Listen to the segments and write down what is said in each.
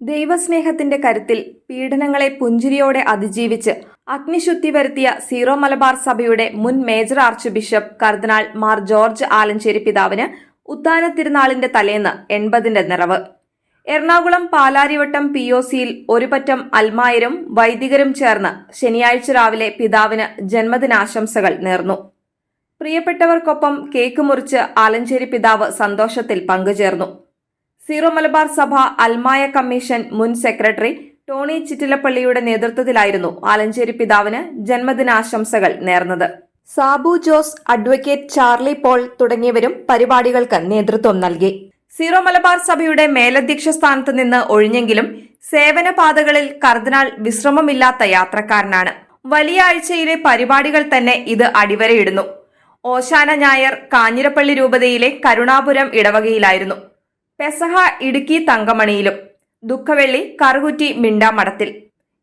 ദൈവസ്നേഹത്തിന്റെ കരുത്തിൽ പീഡനങ്ങളെ പുഞ്ചിരിയോടെ അതിജീവിച്ച് അഗ്നിശുദ്ധി വരുത്തിയ സീറോ മലബാർ സഭയുടെ മുൻ മേജർ ആർച്ച് ബിഷപ്പ് കർദിനാൾ മാർ ജോർജ് ആലഞ്ചേരി പിതാവിന് ഉദ്ദാന തിരുനാളിന്റെ തലേന്ന് എൺപതിന്റെ നിറവ്. എറണാകുളം പാലാരിവട്ടം പി ഒ സിയിൽ ഒരുപറ്റം അൽമായരും വൈദികരും ചേർന്ന് ശനിയാഴ്ച രാവിലെ പിതാവിന് ജന്മദിനാശംസകൾ നേർന്നു. പ്രിയപ്പെട്ടവർക്കൊപ്പം കേക്ക് മുറിച്ച് ആലഞ്ചേരി പിതാവ് സന്തോഷത്തിൽ പങ്കുചേർന്നു. സീറോ മലബാർ സഭ അൽമായ കമ്മീഷൻ മുൻ സെക്രട്ടറി ടോണി ചിറ്റിലപ്പള്ളിയുടെ നേതൃത്വത്തിലായിരുന്നു ആലഞ്ചേരി പിതാവിന് ജന്മദിനാശംസകൾ നേർന്നത്. Sabu Jose advocate Charlie Paul തുടങ്ങിയവരും പരിപാടികൾക്ക് നേതൃത്വം നൽകി. സീറോ മലബാർ സഭയുടെ മേലധ്യക്ഷ സ്ഥാനത്ത് നിന്ന് ഒഴിഞ്ഞെങ്കിലും സേവന പാതകളിൽ കർദിനാൾ വിശ്രമമില്ലാത്ത യാത്രക്കാരനാണ്. വലിയ ആഴ്ചയിലെ പരിപാടികൾ തന്നെ ഇത് അടിവരയിടുന്നു. ഓശാന ഞായർ കാഞ്ഞിരപ്പള്ളി രൂപതയിലെ കരുണാപുരം ഇടവകയിലായിരുന്നു. പെസഹ ഇടുക്കി തങ്കമണിയിലും. ദുഃഖവെള്ളി കറുകുറ്റി മിണ്ടാമഠത്തിൽ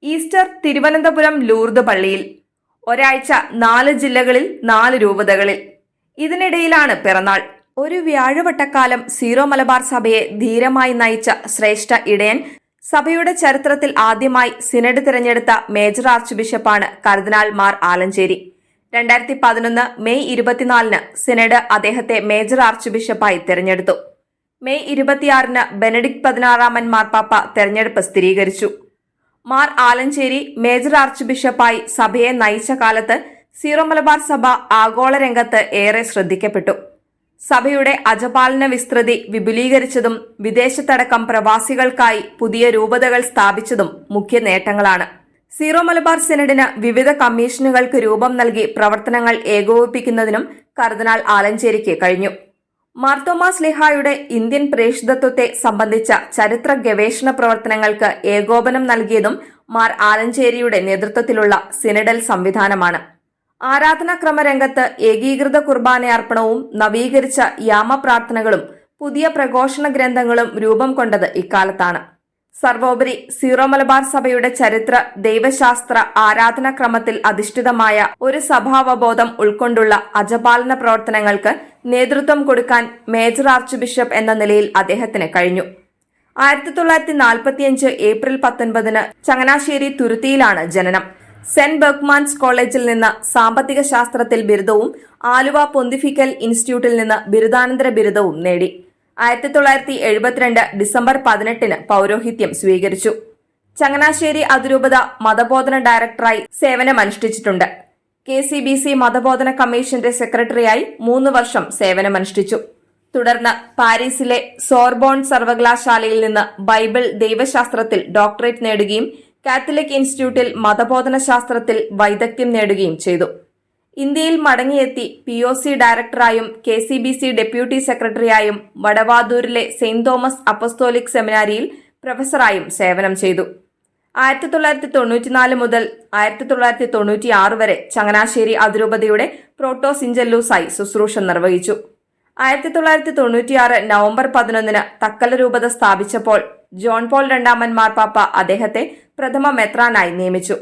ഈസ്റ്റർ തിരുവനന്തപുരം ലൂർദ് പള്ളിയിൽ. ഒരാഴ്ച നാല് ജില്ലകളിൽ നാല് രൂപതകളിൽ. ഇതിനിടയിലാണ് പിറന്നാൾ. ഒരു വ്യാഴവട്ടക്കാലം സീറോ മലബാർ സഭയെ ധീരമായി നയിച്ച ശ്രേഷ്ഠ ഇടയൻ സഭയുടെ ചരിത്രത്തിൽ ആദ്യമായി സിനഡ് തിരഞ്ഞെടുത്ത മേജർ ആർച്ച് ബിഷപ്പാണ് കർദിനാൾ മാർ ആലഞ്ചേരി. രണ്ടായിരത്തി പതിനൊന്ന് മെയ് ഇരുപത്തിനാലിന് സിനഡ് അദ്ദേഹത്തെ മേജർ ആർച്ച് ബിഷപ്പായി തിരഞ്ഞെടുത്തു. മെയ് ഇരുപത്തിയാറിന് ബെനഡിക്ട് പതിനാറാമൻ മാർപ്പാപ്പ തെരഞ്ഞെടുപ്പ് സ്ഥിരീകരിച്ചു. മാർ ആലഞ്ചേരി മേജർ ആർച്ച് ബിഷപ്പായി സഭയെ നയിച്ച കാലത്ത് സീറോ മലബാർ സഭ ആഗോള രംഗത്ത് ഏറെ ശ്രദ്ധിക്കപ്പെട്ടു. സഭയുടെ അജപാലന വിസ്തൃതി വിപുലീകരിച്ചതും വിദേശത്തടക്കം പ്രവാസികൾക്കായി പുതിയ രൂപതകൾ സ്ഥാപിച്ചതും മുഖ്യ നേട്ടങ്ങളാണ്. സീറോ മലബാർ സെനഡിന് വിവിധ കമ്മീഷനുകൾക്ക് രൂപം നൽകി പ്രവർത്തനങ്ങൾ ഏകോപിപ്പിക്കുന്നതിനും കർദിനാൾ ആലഞ്ചേരിക്ക് കഴിഞ്ഞു. മാർത്തോമാസ് ലിഹായുടെ ഇന്ത്യൻ പ്രേഷിതത്വത്തെ സംബന്ധിച്ച ചരിത്ര ഗവേഷണ പ്രവർത്തനങ്ങൾക്ക് ഏകോപനം നൽകിയതും മാർ ആലഞ്ചേരിയുടെ നേതൃത്വത്തിലുള്ള സിനഡൽ സംവിധാനമാണ്. ആരാധനാക്രമ രംഗത്ത് ഏകീകൃത കുർബാനയർപ്പണവും നവീകരിച്ച യാമപ്രാർത്ഥനകളും പുതിയ പ്രഘോഷണ ഗ്രന്ഥങ്ങളും രൂപം കൊണ്ടത് ഇക്കാലത്താണ്. സർവോപരി സീറോ മലബാർ സഭയുടെ ചരിത്ര ദൈവശാസ്ത്ര ആരാധനാക്രമത്തിൽ അധിഷ്ഠിതമായ ഒരു സഭാവബോധം ഉൾക്കൊണ്ടുള്ള അജപാലന പ്രവർത്തനങ്ങൾക്ക് നേതൃത്വം കൊടുക്കാൻ മേജർ ആർച്ച് ബിഷപ്പ് എന്ന നിലയിൽ അദ്ദേഹത്തിന് കഴിഞ്ഞു. ആയിരത്തി തൊള്ളായിരത്തി നാൽപ്പത്തിയഞ്ച് ഏപ്രിൽ പത്തൊൻപതിന് ചങ്ങനാശ്ശേരി തുരുത്തിയിലാണ് ജനനം. സെന്റ് ബർഗ്മാൻസ് കോളേജിൽ നിന്ന് സാമ്പത്തിക ശാസ്ത്രത്തിൽ ബിരുദവും ആലുവ പൊന്തിഫിക്കൽ ഇൻസ്റ്റിറ്റ്യൂട്ടിൽ നിന്ന് ബിരുദാനന്തര ബിരുദവും നേടി. ആയിരത്തി തൊള്ളായിരത്തി എഴുപത്തിരണ്ട് ഡിസംബർ പതിനെട്ടിന് പൗരോഹിത്യം സ്വീകരിച്ചു. ചങ്ങനാശ്ശേരി അതിരൂപത മതബോധന ഡയറക്ടറായി സേവനമനുഷ്ഠിച്ചിട്ടുണ്ട്. കെ സി ബി സി മതബോധന കമ്മീഷന്റെ സെക്രട്ടറിയായി മൂന്ന് വർഷം സേവനമനുഷ്ഠിച്ചു. തുടർന്ന് പാരീസിലെ സോർബോൺ സർവകലാശാലയിൽ നിന്ന് ബൈബിൾ ദൈവശാസ്ത്രത്തിൽ ഡോക്ടറേറ്റ് നേടുകയും കാത്തലിക് ഇൻസ്റ്റിറ്റ്യൂട്ടിൽ മതബോധന ശാസ്ത്രത്തിൽ വൈദഗ്ധ്യം നേടുകയും ചെയ്തു. ഇന്ത്യയിൽ മടങ്ങിയെത്തി P O C ഡയറക്ടറായും K C B C deputy സെക്രട്ടറിയായും വടവാതൂരിലെ സെയിന്റ് തോമസ് അപ്പസ്തോലിക് സെമിനാരിയിൽ പ്രൊഫസറായും സേവനം ചെയ്തു. ആയിരത്തി തൊള്ളായിരത്തി തൊണ്ണൂറ്റിനാല് മുതൽ ആയിരത്തി തൊള്ളായിരത്തി തൊണ്ണൂറ്റി ആറ് വരെ ചങ്ങനാശ്ശേരി അതിരൂപതയുടെ പ്രോട്ടോ സിഞ്ചല്ലൂസായി ശുശ്രൂഷ നിർവഹിച്ചു. ആയിരത്തി തൊള്ളായിരത്തി തൊണ്ണൂറ്റിയാറ് നവംബർ പതിനൊന്നിന് തക്കല രൂപത സ്ഥാപിച്ചപ്പോൾ ജോൺ പോൾ രണ്ടാമൻ മാർപ്പാപ്പ അദ്ദേഹത്തെ പ്രഥമ മെത്രാനായി നിയമിച്ചു.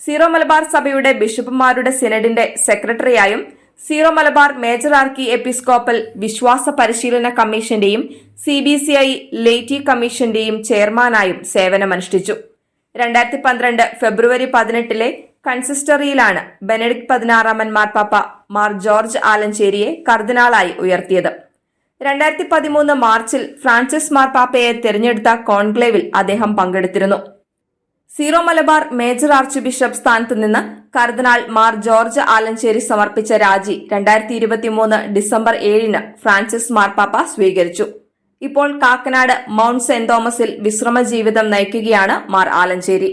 സീറോ മലബാർ സഭയുടെ ബിഷപ്പുമാരുടെ സിനഡിന്റെ സെക്രട്ടറിയായും zero Malabar major archiepiscopal വിശ്വാസ പരിശീലന കമ്മീഷന്റെയും C B C I laity കമ്മീഷന്റെയും ചെയർമാനായും സേവനമനുഷ്ഠിച്ചു. രണ്ടായിരത്തി പന്ത്രണ്ട് ഫെബ്രുവരി പതിനെട്ടിലെ കൺസിസ്റ്ററിയിലാണ് ബെനഡിക്ട് പതിനാറാമൻ മാർപ്പാപ്പ മാർ ജോർജ് ആലഞ്ചേരിയെ കർദിനാളായി ഉയർത്തിയത്. രണ്ടായിരത്തി പതിമൂന്ന് മാർച്ചിൽ ഫ്രാൻസിസ് മാർപ്പാപ്പയെ തെരഞ്ഞെടുത്ത കോൺക്ലേവിൽ അദ്ദേഹം പങ്കെടുത്തിരുന്നു. Zero Malabar major archbishop സ്ഥാനത്ത് നിന്ന് കർദിനാൾ മാർ ജോർജ് ആലഞ്ചേരി സമർപ്പിച്ച രാജി രണ്ടായിരത്തി ഇരുപത്തിമൂന്ന് ഡിസംബർ ഏഴിന് ഫ്രാൻസിസ് മാർപ്പാപ്പ സ്വീകരിച്ചു. ഇപ്പോൾ കാക്കനാട് മൗണ്ട് സെന്റ് തോമസിൽ വിശ്രമ ജീവിതം നയിക്കുകയാണ് മാർ ആലഞ്ചേരി.